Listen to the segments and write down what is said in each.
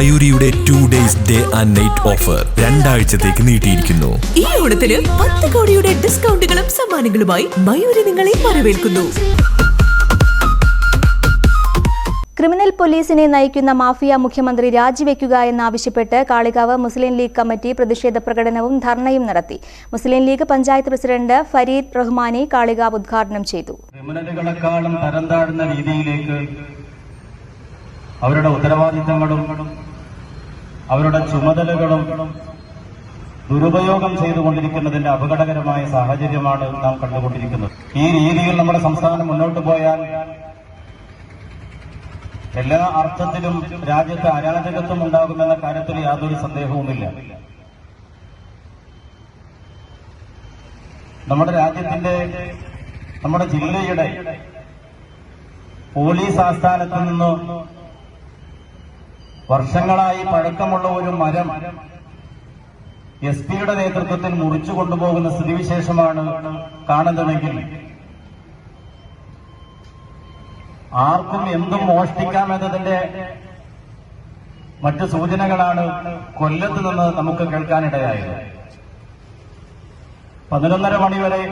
മയൂരിയുടെ two days day and night offer രണ്ടാഴ്ചത്തേക്ക് നീട്ടിയിരിക്കുന്നു. ഈ ഓണത്തിന് പത്ത് കോടിയുടെ ഡിസ്കൗണ്ടുകളും സമ്മാനങ്ങളുമായി മയൂരി നിങ്ങളെ വരവേൽക്കുന്നു. ക്രിമിനൽ പോലീസിനെ നയിക്കുന്ന മാഫിയ മുഖ്യമന്ത്രി രാജിവെക്കുക എന്നാവശ്യപ്പെട്ട് കാളികാവ് മുസ്ലിം ലീഗ് കമ്മിറ്റി പ്രതിഷേധ പ്രകടനവും ധർണയും നടത്തി. മുസ്ലിം ലീഗ് പഞ്ചായത്ത് പ്രസിഡന്റ് ഫരീദ് റഹ്മാനി കാളികാവ് ഉദ്ഘാടനം ചെയ്തു. ക്രിമിനലുകളെക്കാളും തരം താഴ്ന്ന രീതിയിലേക്ക് അവരുടെ ഉത്തരവാദിത്തങ്ങളും അവരുടെ ചുമതലകളും ദുരുപയോഗം ചെയ്തുകൊണ്ടിരിക്കുന്നതിന്റെ അപകടകരമായ സാഹചര്യമാണ് നാം കണ്ടുകൊണ്ടിരിക്കുന്നത്. ഈ രീതിയിൽ നമ്മുടെ സംസ്ഥാനം മുന്നോട്ട് പോയാൽ എല്ലാ അർത്ഥത്തിലും രാജ്യത്ത് അരാജകത്വം ഉണ്ടാകുമെന്ന കാര്യത്തിൽ യാതൊരു സന്ദേഹവുമില്ല. നമ്മുടെ രാജ്യത്തിന്റെ നമ്മുടെ ജില്ലയുടെ പോലീസ് ആസ്ഥാനത്ത് നിന്ന് വർഷങ്ങളായി പഴക്കമുള്ള ഒരു മരം എസ് പിയുടെ നേതൃത്വത്തിൽ മുറിച്ചു കൊണ്ടുപോകുന്ന സ്ഥിതിവിശേഷമാണ് കാണുന്നതെങ്കിൽ ആർക്കും എന്തും മോഷ്ടിക്കാമെന്നതിന്റെ മറ്റു സൂചനകളാണ് കൊല്ലത്ത് നിന്ന് നമുക്ക് കേൾക്കാനിടയായത്. പതിനൊന്നര മണിവരെ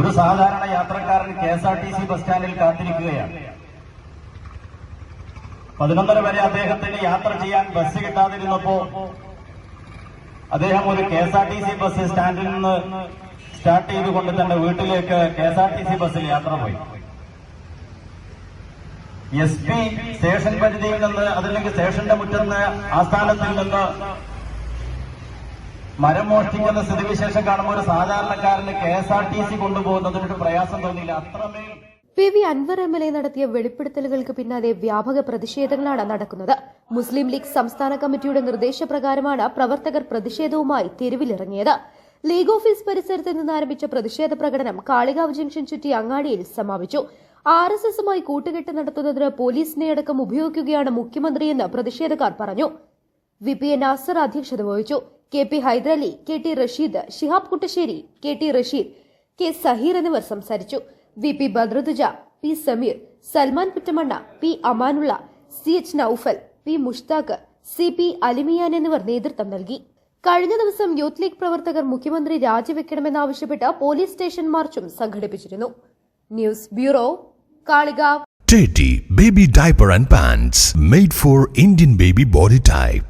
ഒരു സാധാരണ യാത്രക്കാരൻ K S R T C bus സ്റ്റാൻഡിൽ കാത്തിരിക്കുകയാണ്. പതിനൊന്നര വരെ അദ്ദേഹത്തിന് യാത്ര ചെയ്യാൻ ബസ് കിട്ടാതിരുന്നപ്പോ അദ്ദേഹം ഒരു K S R T C bus സ്റ്റാൻഡിൽ നിന്ന് സ്റ്റാർട്ട് ചെയ്തുകൊണ്ട് തന്റെ വീട്ടിലേക്ക് K S R T C ബസ്സിൽ യാത്ര പോയി. എസ് പി സ്റ്റേഷൻ പരിധിയിൽ നിന്ന് അതല്ലെങ്കിൽ സ്റ്റേഷന്റെ മുറ്റുന്ന ആസ്ഥാനത്തിൽ നിന്ന് മരം മോഷ്ടിക്കുന്ന സ്ഥിതിവിശേഷം കാണുമ്പോൾ ഒരു സാധാരണക്കാരന് K S R T C കൊണ്ടുപോകുന്നതിനൊരു പ്രയാസം തോന്നിയില്ല. അത്രമേൽ P V Anvar M L A നടത്തിയ വെളിപ്പെടുത്തലുകൾക്ക് പിന്നാലെ വ്യാപക പ്രതിഷേധങ്ങളാണ് നടക്കുന്നത്. മുസ്ലിം ലീഗ് സംസ്ഥാന കമ്മിറ്റിയുടെ നിർദ്ദേശപ്രകാരമാണ് പ്രവർത്തകർ പ്രതിഷേധവുമായി തെരുവിലിറങ്ങിയത്. ലീഗ് ഓഫീസ് പരിസരത്ത് നിന്ന് ആരംഭിച്ച പ്രതിഷേധ പ്രകടനം കാളികാവ് ജംഗ്ഷൻ ചുറ്റി അങ്ങാടിയിൽ സമാപിച്ചു. ആർ എസ് എസുമായി കൂട്ടുകെട്ട് നടത്തുന്നതിന് പോലീസിനെ അടക്കം ഉപയോഗിക്കുകയാണ് മുഖ്യമന്ത്രിയെന്ന് പ്രതിഷേധക്കാർ പറഞ്ഞു. വി പി എ നാസർ അധ്യക്ഷത വഹിച്ചു. K P Hydarali K T Rasheed Shihab Kuttassery K T Rasheed K Saheer എന്നിവർ സംസാരിച്ചു. V P Bhadrathuja P Sameer Salman Kuttamanna P Amanulla C H Noufal P Mushtaq C P Alimiyan എന്നിവർ നേതൃത്വം നൽകി. കഴിഞ്ഞ ദിവസം youth league പ്രവർത്തകർ മുഖ്യമന്ത്രി രാജിവെക്കണമെന്നാവശ്യപ്പെട്ട് police station മാർച്ചും സംഘടിപ്പിച്ചിരുന്നു. News bureau Kalikavu. Teddy Baby Diaper and Pants made for Indian baby body type.